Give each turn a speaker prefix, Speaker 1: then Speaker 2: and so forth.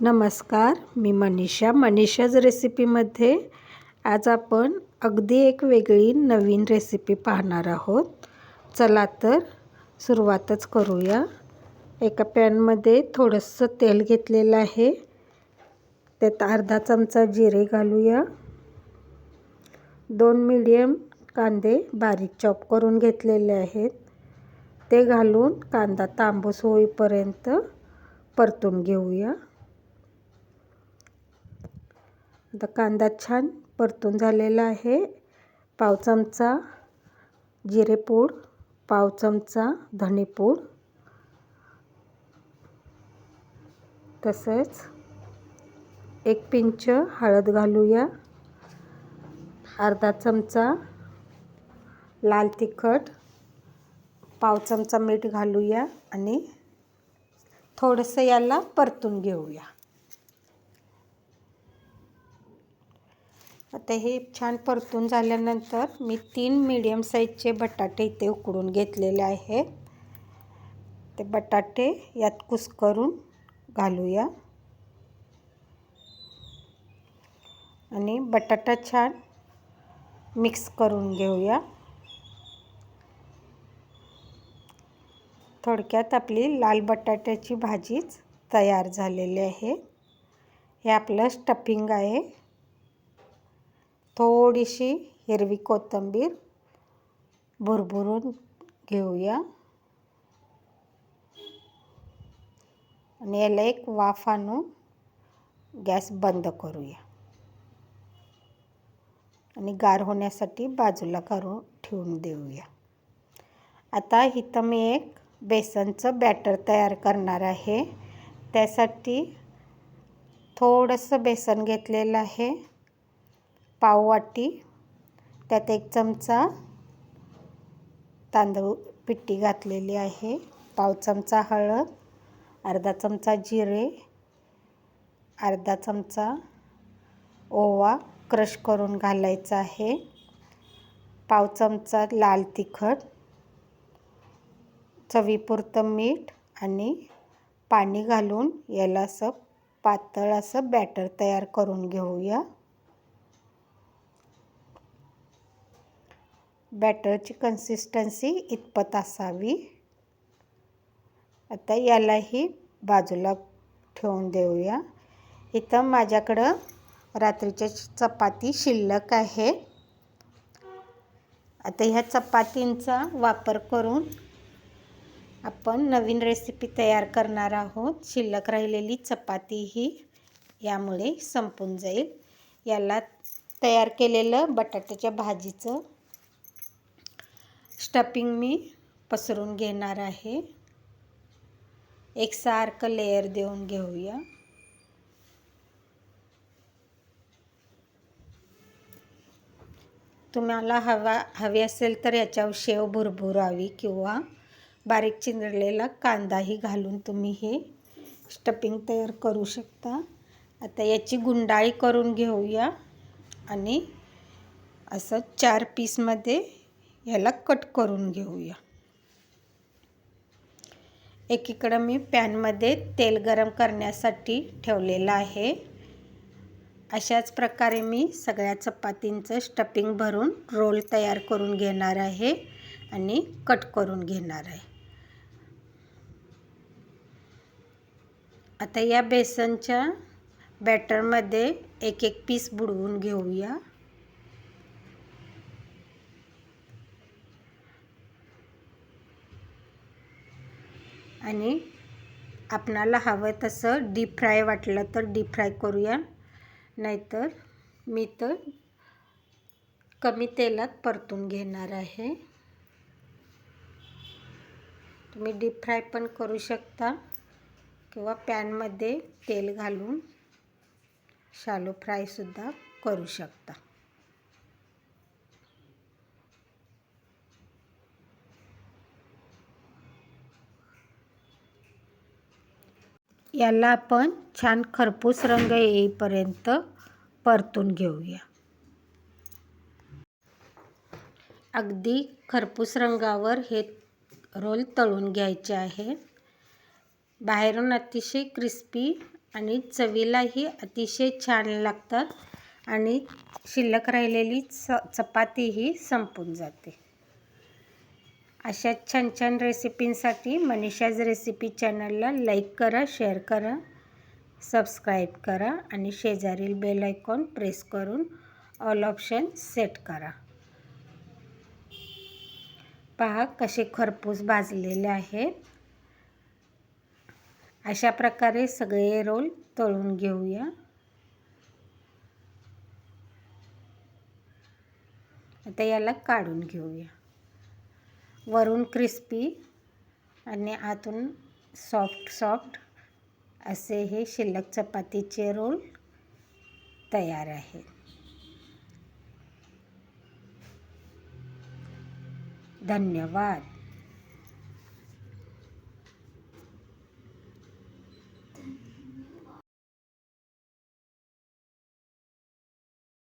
Speaker 1: नमस्कार मी मनीषा. मनीषाज रेसिपीमध्ये आज आपण अगदी एक वेगळी नवीन रेसिपी पाहणार आहोत. चला तर सुरुवातच करूया. एका पॅनमध्ये थोडंसं तेल घेतलेलं आहे. त्यात अर्धा चमचा जिरे घालूया. दोन मिडियम कांदे बारीक चॉप करून घेतलेले आहेत. ते घालून कांदा तांबूस होईपर्यंत परतून घेऊया. आता कांदा छान परतून झालेला आहे. पाव चमचा जिरेपूड पाव चमचा धणेपूड तसेच एक पिंच हळद घालूया. अर्धा चमचा लाल तिखट पाव चमचा मीठ घालूया आणि थोडंसं याला परतून घेऊया. आता हे छान परतून झाल्यानंतर मी तीन मीडियम साईजचे बटाटे इथे उकडून घेतलेले आहे. ते बटाटे यात कुस्करून घालूया. आणि बटाटा छान मिक्स करून घेऊया. थोडक्यात आपली लाल बटाट्याची भाजीच तयार झालेली आहे. हे आपलं स्टफिंग आहे. थोडीशी हिरवी कोथिंबीर भुरभुरून घेऊया. आणि याला एक वाफ आणून गॅस बंद करूया. आणि गार होण्यासाठी बाजूला करून ठेवून देऊया. आता इथं मी एक बेसनचं बॅटर तयार करणार आहे. त्यासाठी थोडंसं बेसन घेतलेलं आहे. पाववाटी त्यात एक चमचा तांदूळ पिट्टी घातलेली आहे. पाव चमचा हळद अर्धा चमचा जिरे अर्धा चमचा ओवा क्रश करून घालायचा आहे. पाव चमचा लाल तिखट चवीपुरतं मीठ आणि पाणी घालून याला असं पातळ असं बॅटर तयार करून घेऊया. बॅटरची कन्सिस्टन्सी इतपत असावी. आता यालाही बाजूला ठेवून देऊया. इथं माझ्याकडं रात्रीच्या चपाती शिल्लक आहे. आता ह्या चपातींचा वापर करून आपण नवीन रेसिपी तयार करणार आहोत. शिल्लक राहिलेली चपाती ही यामुळे संपून जाईल. याला तयार केलेलं बटाट्याच्या भाजीचं स्टफिंग मी पसरून घेणार आहे. एक सारखं लेअर देऊन घेऊया. तुम्हाला हवा हवी असेल तर याच्यावर शेव भुरभुरावी किंवा बारीक चिंदळलेला कांदाही घालून तुम्ही हे स्टफिंग तयार करू शकता. आता याची गुंडाळी करून घेऊया आणि असं चार पीसमध्ये ह्याला कट करून घेऊया. एकीकडं मी पॅनमध्ये तेल गरम करण्यासाठी ठेवलेलं आहे. अशाच प्रकारे मी सगळ्या चपातींचं स्टफिंग भरून रोल तयार करून घेणार आहे आणि कट करून घेणार आहे. आता या बेसनच्या बॅटरमध्ये एक एक पीस बुडवून घेऊया. आणि आपणाला हवं तसं डीप फ्राय वाटलं तर डीप फ्राय करूया. नाहीतर मी तर कमी तेलात परतून घेणार आहे. तुम्ही डीप फ्राय पण करू शकता किंवा पॅनमध्ये तेल घालून शालो फ्रायसुद्धा करू शकता. याला आपण छान खरपूस रंग येईपर्यंत परतून घेऊया. अगदी खरपूस रंगावर हे रोल तळून घ्यायचे आहे. बाहेरून अतिशय क्रिस्पी आणि चवीलाही अतिशय छान लागतात आणि शिल्लक राहिलेली च चपातीही संपून जाते. अशा छान छान रेसिपींसाठी मनीषाज रेसिपी चॅनलला लाईक करा शेअर करा सबस्क्राईब करा आणि शेजारील बेल आयकॉन प्रेस करून ऑल ऑप्शन सेट करा. पहा कसे खरपूस भाजलेले आहेत. अशा प्रकारे सगळे रोल तळून घेऊया. आता याला काढून घेऊया. वरून क्रिस्पी आणि आतून सॉफ्ट सॉफ्ट असे हे शिल्लक चपातीचे रोल तयार आहेत. धन्यवाद.